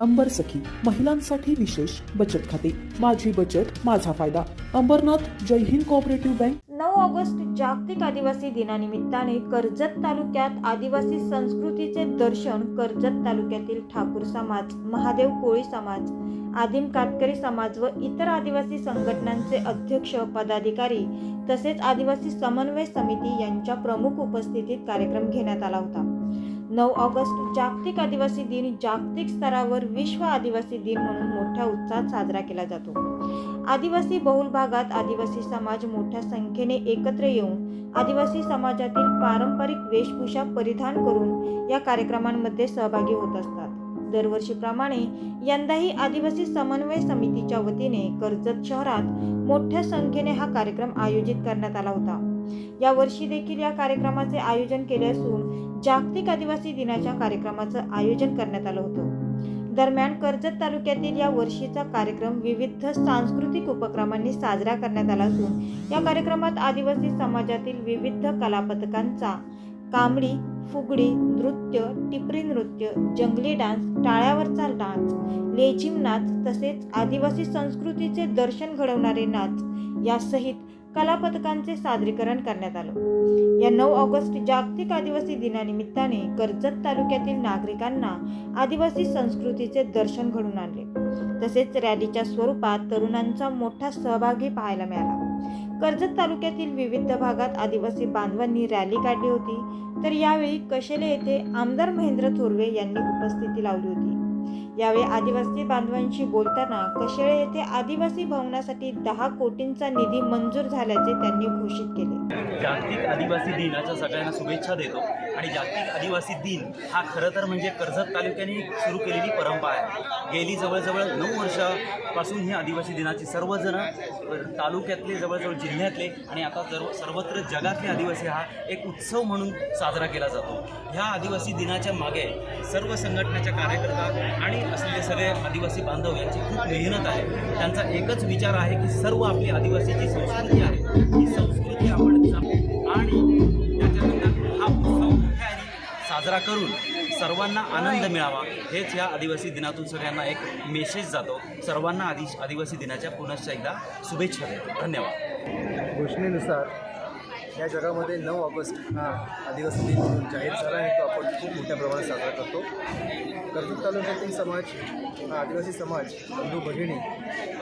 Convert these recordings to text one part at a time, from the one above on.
अंबर सखी महिलांसाठी विशेष बचत खाते. माझी बचत माझा फायदा. Ambernath Jai Hind cooperative bank. नऊ ऑगस्ट जागतिक आदिवासी दिनानिमित्ताने कर्जत तालुक्यात आदिवासी संस्कृतीचे दर्शन कर्जत तालुक्यातील ठाकूर समाज महादेव कोळी समाज आदिम कातकरी समाज व इतर आदिवासी संघटनांचे अध्यक्ष पदाधिकारी तसेच आदिवासी समन्वय समिती यांच्या प्रमुख उपस्थितीत कार्यक्रम घेण्यात आला होता. नऊ ऑगस्ट जागतिक आदिवासी दिन जागतिक स्तरावर विश्व आदिवासी दिन म्हणून मोठ्या उत्साहात साजरा केला जातो. आदिवासी बहुल भागात आदिवासी समाज मोठ्या संख्येने एकत्र येऊन आदिवासी समाजातील पारंपरिक वेशभूषा परिधान करून या कार्यक्रमांमध्ये सहभागी होत असतात. दरवर्षीप्रमाणे यंदाही आदिवासी समन्वय समितीच्या वतीने कर्जत शहरात मोठ्या संख्येने हा कार्यक्रम आयोजित करण्यात आला होता. या वर्षी देखील या कार्यक्रमाचे आयोजन केले असून जागतिक आदिवासी दिनाच्या कार्यक्रमाचं आयोजन करण्यात आलं होतं. दरम्यान कर्जत तालुक्यातील या वर्षीचा कार्यक्रम विविध सांस्कृतिक उपक्रमांनी साजरा करण्यात आला असून या कार्यक्रमात आदिवासी समाजातील विविध कलापथकांचा कांबडी फुगडी नृत्य टिपरी नृत्य जंगली डान्स टाळ्यावरचा डान्स लेझिम नाच तसेच आदिवासी संस्कृतीचे दर्शन घडवणारे नाच यासहित कलापथकांचे सादरीकरण करण्यात आलं. या नऊ ऑगस्ट जागतिक आदिवासी दिनानिमित्ताने कर्जत तालुक्यातील नागरिकांना आदिवासी संस्कृतीचे दर्शन घडून आणले. तसेच रॅलीच्या स्वरूपात तरुणांचा मोठा सहभागी पाहायला मिळाला. कर्जत तालुक्यातील विविध भागात आदिवासी बांधवांनी रॅली काढली होती. तर यावेळी कशेले येथे आमदार महेंद्र थोरवे यांनी उपस्थिती लावली होती. यावेळी आदिवासी बांधवांशी बोलताना कशेळे येथे आदिवासी भवनासाठी दहा कोटींचा निधी मंजूर झाल्याचे त्यांनी घोषित केले. जागतिक आदिवासी दिनाच्या सगळ्यांना शुभेच्छा देतो. आणि जागतिक आदिवासी दिन हा खरं तर म्हणजे कर्जत तालुक्याने सुरू केलेली परंपरा आहे. गेली जवळजवळ नऊ वर्षापासून ही आदिवासी दिनाची सर्वजण तालुक्यातले जवळजवळ जिल्ह्यातले आणि आता सर्व सर्वत्र जगातले आदिवासी हा एक उत्सव म्हणून साजरा केला जातो. ह्या आदिवासी दिनाच्या मागे सर्व संघटनेच्या कार्यकर्ता आणि असलेले सगळे आदिवासी बांधव यांची खूप मेहनत आहे. त्यांचा एकच विचार आहे की सर्व आपली आदिवासी जी संस्कृती आहे साजरा करून सर्वांना आनंद मिळावा हेच ह्या आदिवासी दिनातून सगळ्यांना एक मेसेज जातो. सर्वांना आदि आदिवासी दिनाच्या पुनश्च एकदा शुभेच्छा देतो. धन्यवाद. घोषणेनुसार या जगामध्ये नऊ ऑगस्ट हा आदिवासी दिन म्हणून जाहीर झाला आणि तो आपण खूप मोठ्या प्रमाणात साजरा करतो. कर्जत तालुक्यातील समाज हा आदिवासी समाज बंधू भगिनी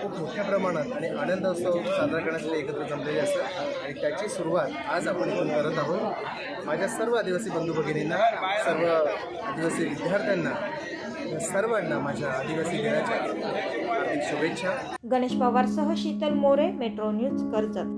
खूप मोठ्या प्रमाणात आणि आनंदोत्सव साजरा करण्यासाठी एकत्र जमलेले असतात. आणि त्याची सुरुवात आज आपण इथून करत आहोत. माझ्या सर्व आदिवासी बंधू भगिनींना सर्व आदिवासी विद्यार्थ्यांना सर्वांना माझ्या आदिवासी दिनाच्या हार्दिक शुभेच्छा. गणेश पवारसह शीतल मोरे मेट्रो न्यूज कर्जत.